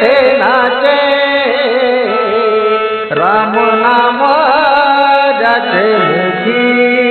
নাচে নাচে। রাম নাম যাতে মুখী।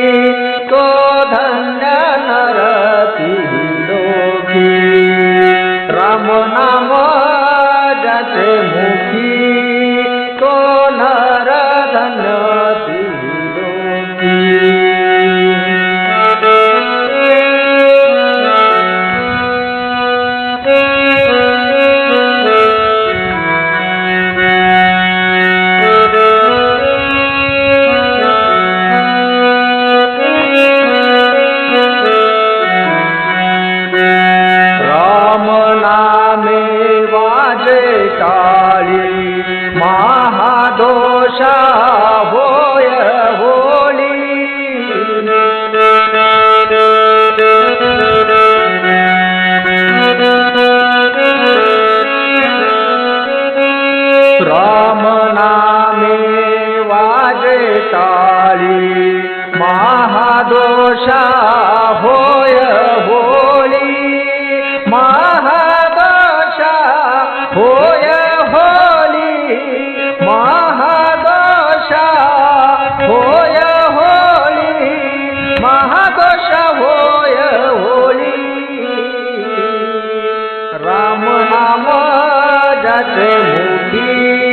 যাচ্ছে মুখী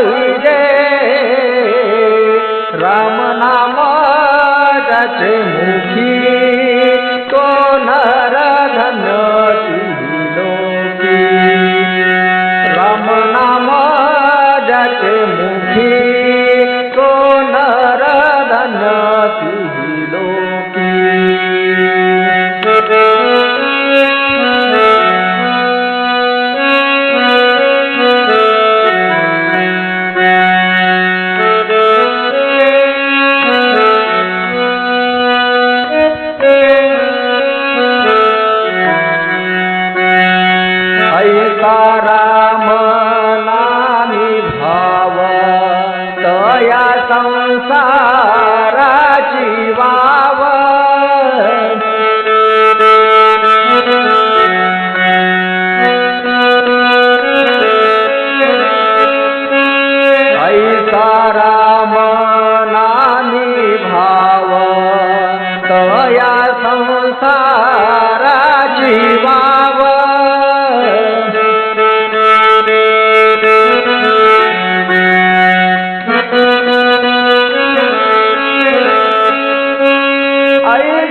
રહી રે રામ નામ રચે મુખી. सारा जीवा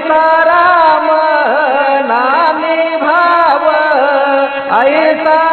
ऐसा राम नामी भाव ऐसा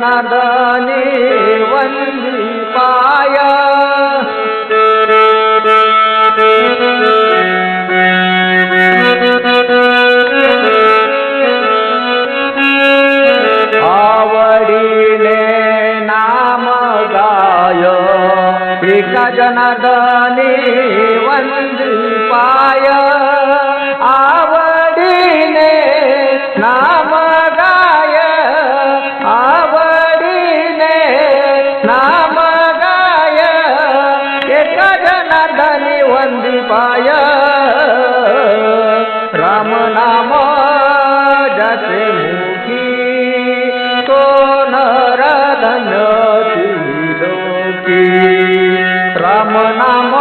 জানাদা ಸಾಧನ ರಾಮನಾಮ